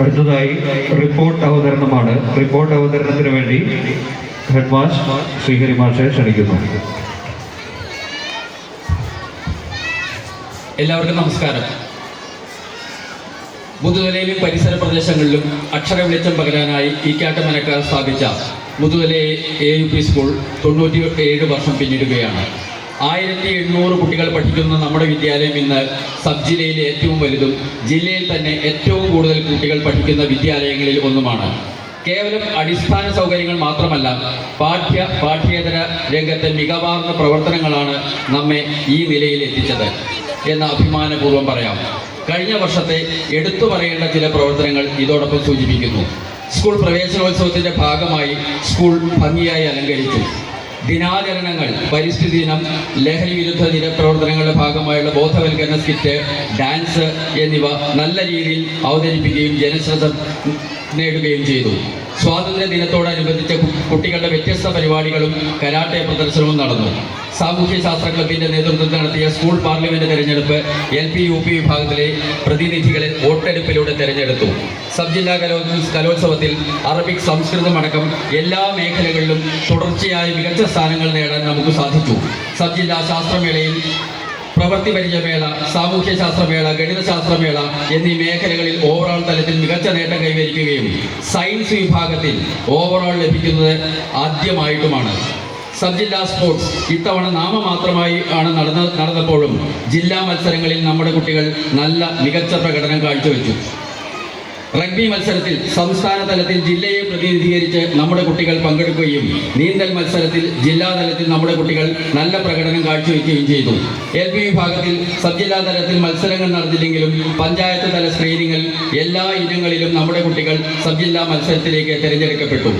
അടുത്തതായി report അവതരണമാണ്. Report അവതരണത്തിന് വേണ്ടി head master Sreehari മാഷെ ക്ഷണിക്കുന്നു. എല്ലാവർക്കും നമസ്കാരം. മുതുതലയിലും പരിസര പ്രദേശങ്ങളിലും അക്ഷര വെളിച്ചം പകരാനായി ഈക്കാട്ടുമനക്കാർ സ്ഥാപിച്ച Muthuthala A U P school തൊണ്ണൂറ്റി ഏഴ് വർഷം പിന്നിടുകയാണ്. ആയിരത്തി എണ്ണൂറ് കുട്ടികൾ പഠിക്കുന്ന നമ്മുടെ വിദ്യാലയം ഇന്ന് സബ് ജില്ലയിലെ ഏറ്റവും വലുതും ജില്ലയിൽ തന്നെ ഏറ്റവും കൂടുതൽ കുട്ടികൾ പഠിക്കുന്ന വിദ്യാലയങ്ങളിൽ ഒന്നുമാണ്. കേവലം അടിസ്ഥാന സൗകര്യങ്ങൾ മാത്രമല്ല പാഠ്യ പാഠ്യേതര രംഗത്തെ മികവാർന്ന പ്രവർത്തനങ്ങളാണ് നമ്മെ ഈ നിലയിൽ എത്തിച്ചത് എന്ന് അഭിമാനപൂർവം പറയാം. കഴിഞ്ഞ വർഷത്തെ എടുത്തു പറയേണ്ട ചില പ്രവർത്തനങ്ങൾ ഇതോടൊപ്പം സൂചിപ്പിക്കുന്നു. സ്കൂൾ പ്രവേശനോത്സവത്തിന്റെ ഭാഗമായി സ്കൂൾ ഭംഗിയായി അലങ്കരിച്ചു. ദിനാചരണങ്ങൾ പരിസ്ഥിതി ദിനം ലഹരി വിരുദ്ധ ദിന പ്രവർത്തനങ്ങളുടെ ഭാഗമായുള്ള ബോധവൽക്കരണ സ്കിറ്റ് ഡാൻസ് എന്നിവ നല്ല രീതിയിൽ അവതരിപ്പിക്കുകയും ജനശ്രദ്ധ നേടുകയും ചെയ്തു. സ്വാതന്ത്ര്യ ദിനത്തോടനുബന്ധിച്ച കുട്ടികളുടെ വ്യത്യസ്ത പരിപാടികളും കരാട്ടെ പ്രദർശനവും നടന്നു. സാമൂഹ്യ ശാസ്ത്ര ക്ലബിന്റെ നേതൃത്വത്തിൽ നടത്തിയ സ്കൂൾ പാർലമെന്റ് തെരഞ്ഞെടുപ്പ് എൽ പി യു പി വിഭാഗത്തിലെ പ്രതിനിധികളെ വോട്ടെടുപ്പിലൂടെ തെരഞ്ഞെടുത്തു. സബ് ജില്ലാ കലോ കലോത്സവത്തിൽ അറബിക് സംസ്കൃതം അടക്കം എല്ലാ മേഖലകളിലും തുടർച്ചയായി മികച്ച സ്ഥാനങ്ങൾ നേടാൻ നമുക്ക് സാധിച്ചു. സബ് ജില്ലാ ശാസ്ത്രമേളയിൽ പ്രവൃത്തി പരിചയമേള സാമൂഹ്യ ശാസ്ത്രമേള ഗണിതശാസ്ത്രമേള എന്നീ മേഖലകളിൽ ഓവറോൾ തലത്തിൽ മികച്ച നേട്ടം കൈവരിക്കുകയും സയൻസ് വിഭാഗത്തിൽ ഓവറോൾ ലഭിക്കുന്നത് ആദ്യമായിട്ടുമാണ്. സബ് ജില്ലാ സ്പോർട്സ് ഇത്തവണ നാമമാത്രമായി ആണ് നടന്ന നടന്നപ്പോഴും ജില്ലാ മത്സരങ്ങളിൽ നമ്മുടെ കുട്ടികൾ നല്ല മികച്ച പ്രകടനം കാഴ്ചവെച്ചു. റഗ്ബി മത്സരത്തിൽ സംസ്ഥാന തലത്തിൽ ജില്ലയെ പ്രതിനിധീകരിച്ച് നമ്മുടെ കുട്ടികൾ പങ്കെടുക്കുകയും നീന്തൽ മത്സരത്തിൽ ജില്ലാ തലത്തിൽ നമ്മുടെ കുട്ടികൾ നല്ല പ്രകടനം കാഴ്ചവെക്കുകയും ചെയ്തു. എൽ പി വിഭാഗത്തിൽ സബ് ജില്ലാ തലത്തിൽ മത്സരങ്ങൾ നടന്നില്ലെങ്കിലും പഞ്ചായത്ത് തല സ്ക്രീനിങ്ങിൽ എല്ലാ ഇനങ്ങളിലും നമ്മുടെ കുട്ടികൾ സബ് ജില്ലാ മത്സരത്തിലേക്ക് തിരഞ്ഞെടുക്കപ്പെട്ടു.